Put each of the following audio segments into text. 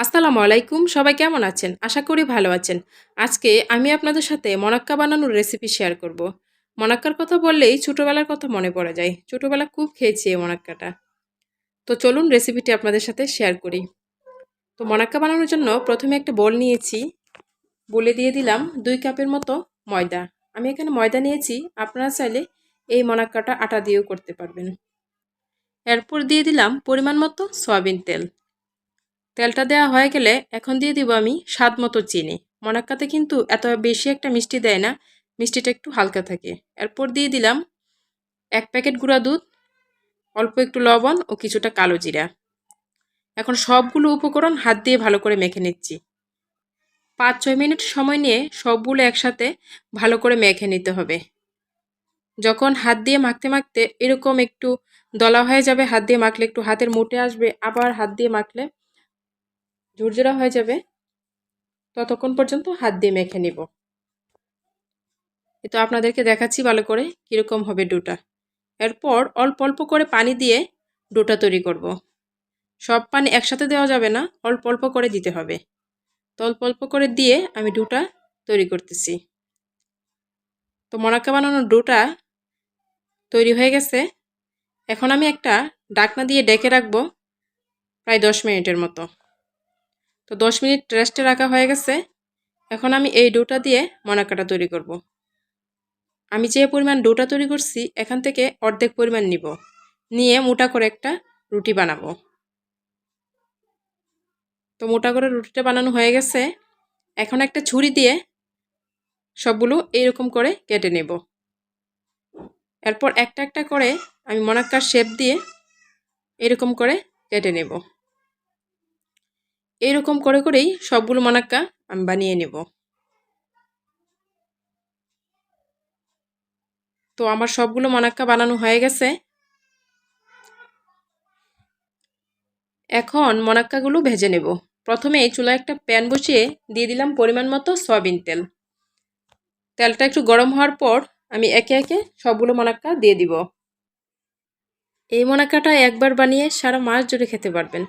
আসসালামু আলাইকুম, সবাই কেমন আছেন? আশা করি ভালো আছেন। আজকে আমি আপনাদের সাথে মনাক্কা বানানোর রেসিপি শেয়ার করব। মনাক্কার কথা বললেই ছোটোবেলার কথা মনে পড়ে যায়। ছোটোবেলা খুব খেয়েছি এই মনাক্কাটা। তো চলুন রেসিপিটি আপনাদের সাথে শেয়ার করি। তো মনাক্কা বানানোর জন্য প্রথমে একটা বল নিয়েছি। বলে দিয়ে দিলাম দুই কাপের মতো ময়দা। আমি এখানে ময়দা নিয়েছি। আপনারা চাইলে এই মনাক্কাটা আটা দিয়েও করতে পারবেন। এরপর দিয়ে দিলাম পরিমাণ মতো সয়াবিন তেল। তেলটা দেওয়া হয়ে গেলে এখন দিয়ে দিব আমি স্বাদ মতো চিনি। মনাক্কাতে কিন্তু এত বেশি একটা মিষ্টি দেয় না, মিষ্টিটা একটু হালকা থাকে। এরপর দিয়ে দিলাম এক প্যাকেট গুঁড়া দুধ, অল্প একটু লবণ ও কিছুটা কালো জিরা। এখন সবগুলো উপকরণ হাত দিয়ে ভালো করে মেখে নিচ্ছি। পাঁচ, ছয় মিনিট সময় নিয়ে সবগুলো একসাথে ভালো করে মেখে নিতে হবে। যখন হাত দিয়ে মাখতে মাখতে এরকম একটু দলা হয়ে যাবে, হাত দিয়ে মাখলে একটু হাতের মুটে আসবে, আবার হাত দিয়ে মাখলে ঝুরঝুরা হয়ে যাবে। ততক্ষণ পর্যন্ত হাত দিয়ে মেখে নিব। এ তো আপনাদেরকে দেখাচ্ছি ভালো করে কীরকম হবে ডোটা। এরপর অল্প অল্প করে পানি দিয়ে ডোটা তৈরি করব। সব পানি একসাথে দেওয়া যাবে না, অল্প অল্প করে দিতে হবে। তো অল্প অল্প করে দিয়ে আমি ডোটা তৈরি করতেছি। তো মনাক্কা বানানোর ডোটা তৈরি হয়ে গেছে। এখন আমি একটা ডাকনা দিয়ে ডেকে রাখব প্রায় দশ মিনিটের মতো। তো দশ মিনিট রেস্টে রাখা হয়ে গেছে। এখন আমি এই ডোটা দিয়ে মনাকাটা তৈরি করব। আমি যে পরিমাণ ডোটা তৈরি করছি, এখান থেকে অর্ধেক পরিমাণ নিব। নিয়ে মোটা করে একটা রুটি বানাবো। তো মোটা করে রুটিটা বানানো হয়ে গেছে। এখন একটা ছুরি দিয়ে সবগুলো এইরকম করে কেটে নেব। এরপর একটা একটা করে আমি মনাক্কার শেপ দিয়ে এরকম করে কেটে নেব। এইরকম করে করেই সবগুলো মানাক্কা আমি বানিয়ে নেব। তো আমার সবগুলো মানাক্কা বানানো হয়ে গেছে। এখন মনাক্কাগুলো ভেজে নেব। প্রথমে চুলায় একটা প্যান বসিয়ে দিয়ে দিলাম পরিমাণ মতো সয়াবিন তেল। তেলটা একটু গরম হওয়ার পর আমি একে একে সবগুলো মনাক্কা দিয়ে দিব। এই মনাক্কাটা একবার বানিয়ে সারা মাস জুড়ে খেতে পারবেন।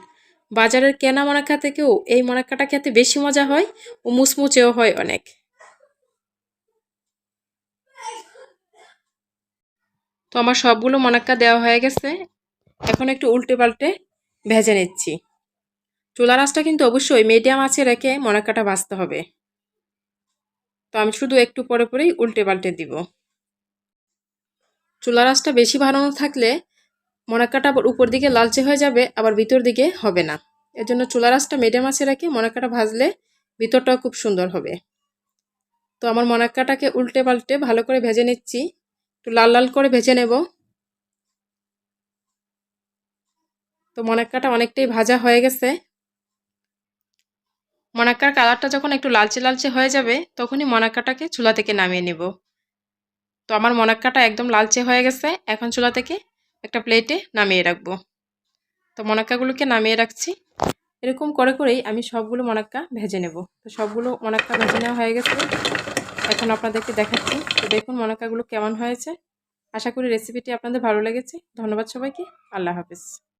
বাজারের কেনা মনাক্কা থেকেও এই মনাক্কাটা খেতে বেশি মজা হয় ও মুচমুচেও হয় অনেক। তো আমার সবগুলো মনাক্কা দেওয়া হয়ে গেছে। এখন একটু উল্টে পাল্টে ভেজে নিচ্ছি। চুলা রাসটা কিন্তু অবশ্যই মিডিয়াম আছে রেখে মনাক্কাটা ভাজতে হবে। তো আমি শুধু একটু পরে পরেই উল্টে পাল্টে দিব। চুলা রাসটা বেশি বানানো থাকলে মনাক্কাটা আবার উপর দিকে লালচে হয়ে যাবে, আবার ভিতর দিকে হবে না। এর জন্য চুলা রাসটা মিডিয়াম আছে রেখে মনাক্কাটা ভাজলে ভিতরটাও খুব সুন্দর হবে। তো আমার মনাক্কাটাকে উল্টে পাল্টে ভালো করে ভেজে নিচ্ছি। একটু লাল লাল করে ভেজে নেব। তো মনাক্কাটা অনেকটাই ভাজা হয়ে গেছে। মনাক্কার কালারটা যখন একটু লালচে লালচে হয়ে যাবে, তখনই মনাক্কাটাকে চুলা থেকে নামিয়ে নেব। তো আমার মনাক্কাটা একদম লালচে হয়ে গেছে, এখন চুলা থেকে একটা প্লেটে নামিয়ে রাখব। তো মনাক্কাগুলোকে নামিয়ে রাখছি। এরকম করে করেই আমি সবগুলো মনাক্কা ভেজে নেব। তো সবগুলো মনাক্কা ভেজে নেওয়া হয়ে গেছে। এখন আপনাদেরকে দেখাচ্ছি। তো দেখুন মনাক্কাগুলো কেমন হয়েছে। আশা করি রেসিপিটি আপনাদের ভালো লেগেছে। ধন্যবাদ সবাইকে। আল্লাহ হাফিজ।